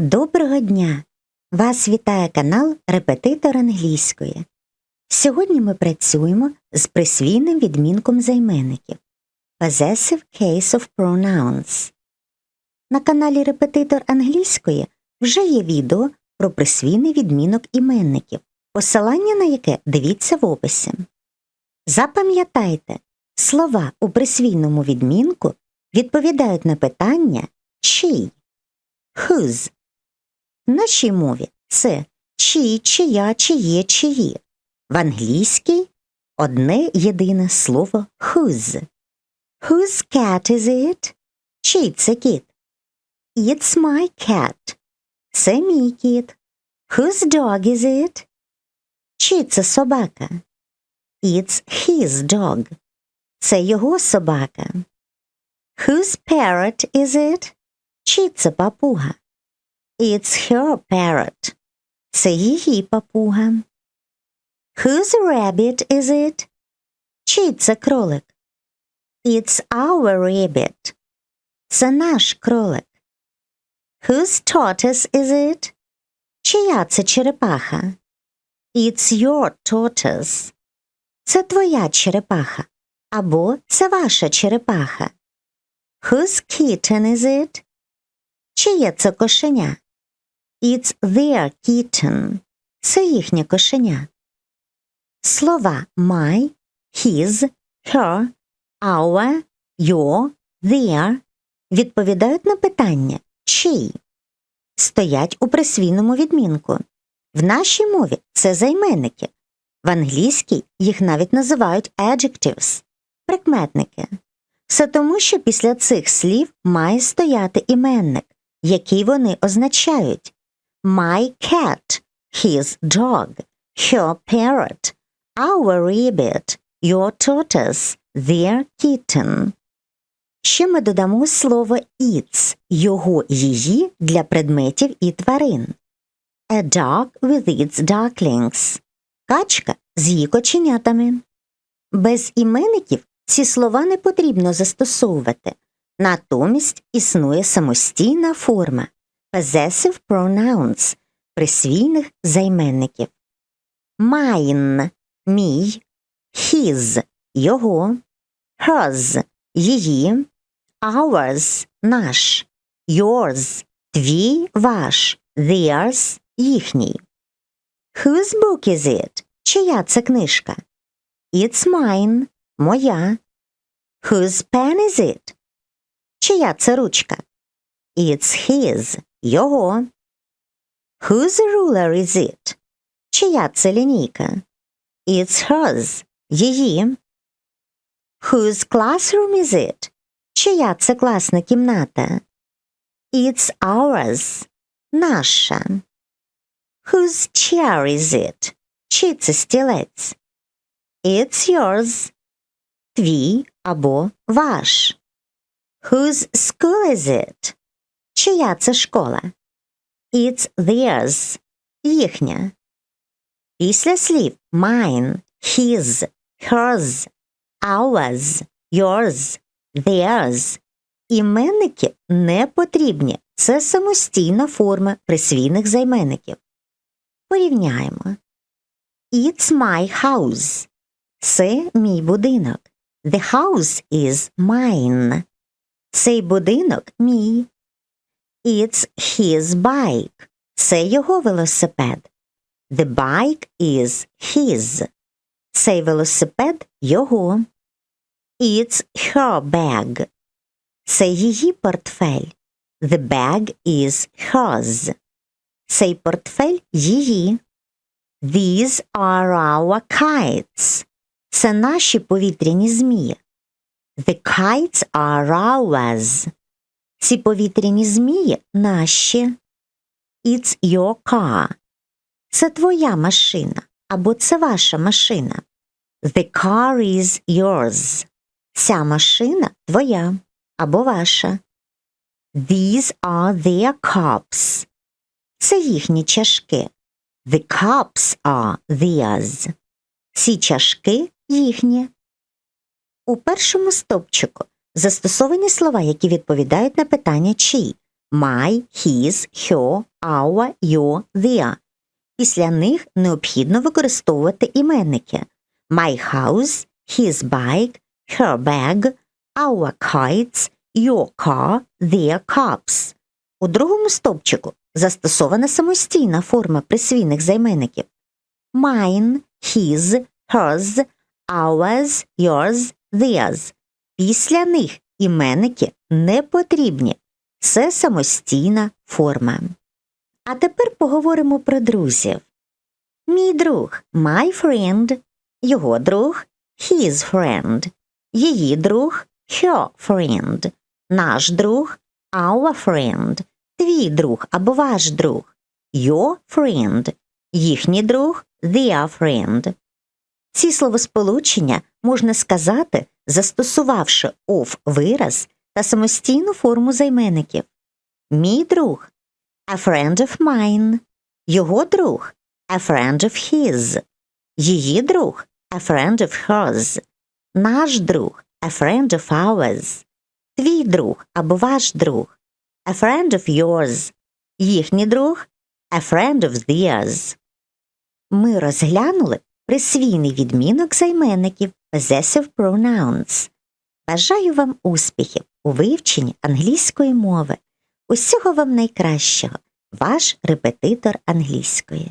Доброго дня! Вас вітає канал Репетитор англійської. Сьогодні ми працюємо з присвійним відмінком займенників Possessive Case of Pronouns. На каналі Репетитор англійської вже є відео про присвійний відмінок іменників, посилання на яке дивіться в описі. Запам'ятайте, слова у присвійному відмінку відповідають на питання чий, whose. В нашій мові це чий, чия, чиє, чиї. В англійській одне єдине слово whose. Whose cat is it? Чий це кіт? It's my cat. Це мій кіт. Whose dog is it? Чий це собака? It's his dog. Це його собака. Whose parrot is it? Чий це папуга? It's her parrot. Це її папуга. Whose rabbit is it? Чий це кролик? It's our rabbit. Це наш кролик. Whose tortoise is it? Чия це черепаха? It's your tortoise. Це твоя черепаха. Або це ваша черепаха. Whose kitten is it? Чиє це кошеня? It's their kitten. Це їхнє кошеня. Слова my, his, her, our, your, their відповідають на питання чий стоять у присвійному відмінку. В нашій мові це займенники. В англійській їх навіть називають adjectives – прикметники. Все тому, що після цих слів має стояти іменник, який вони означають My cat, his dog, her parrot, our rabbit, your tortoise, their kitten. Ще ми додамо слово its, його її для предметів і тварин. A dog with its ducklings. Качка з її коченятами. Без іменників ці слова не потрібно застосовувати. Натомість існує самостійна форма possessive pronouns присвійних займенників. Mine – мій, his – його, hers – її, ours – наш, yours – твій, ваш, theirs – їхній. Whose book is it? Чия це книжка? It's mine – моя. Whose pen is it? Чия це ручка? It's his – його. Whose ruler is it? Чия це лінійка? It's hers – її. Whose classroom is it? Чия це класна кімната? It's ours – наша. Whose chair is it? Чий це стілець? It's yours – твій або ваш. Whose school is it? Чия це школа? It's theirs – їхня. Після слів mine, his, hers, ours, yours, theirs іменники не потрібні. Це самостійна форма присвійних займенників. Порівняємо. It's my house. Це мій будинок. The house is mine. Цей будинок мій. It's his bike. Це його велосипед. The bike is his. Цей велосипед його. It's her bag. Це її портфель. The bag is hers. Цей портфель її. These are our kites. Це наші повітряні змії. The kites are ours. Ці повітряні змії наші. It's your car. Це твоя машина або це ваша машина. The car is yours. Ця машина твоя або ваша. These are their cups. Це їхні чашки. The cups are theirs. Ці чашки їхні. У першому стовпчику застосовані слова, які відповідають на питання чий my, his, her, our, your, their. Після них необхідно використовувати іменники my house, his bike, her bag, our kites, your car, their cups. У другому стовпчику застосована самостійна форма присвійних займенників mine, his, hers, ours, yours, theirs. Після них іменники не потрібні. Це самостійна форма. А тепер поговоримо про друзів. Мій друг my friend, його друг his friend, її друг her friend, наш друг our friend, твій друг або ваш друг your friend, їхній друг their friend. Ці словосполучення можна сказати, застосувавши of вираз та самостійну форму займенників. Мій друг a friend of mine, його друг a friend of his, її друг a friend of hers, наш друг a friend of ours, твій друг або ваш друг a friend of yours, їхній друг a friend of theirs. Ми розглянули присвійний відмінок займенників possessive pronouns. Бажаю вам успіхів у вивченні англійської мови. Усього вам найкращого, ваш репетитор англійської.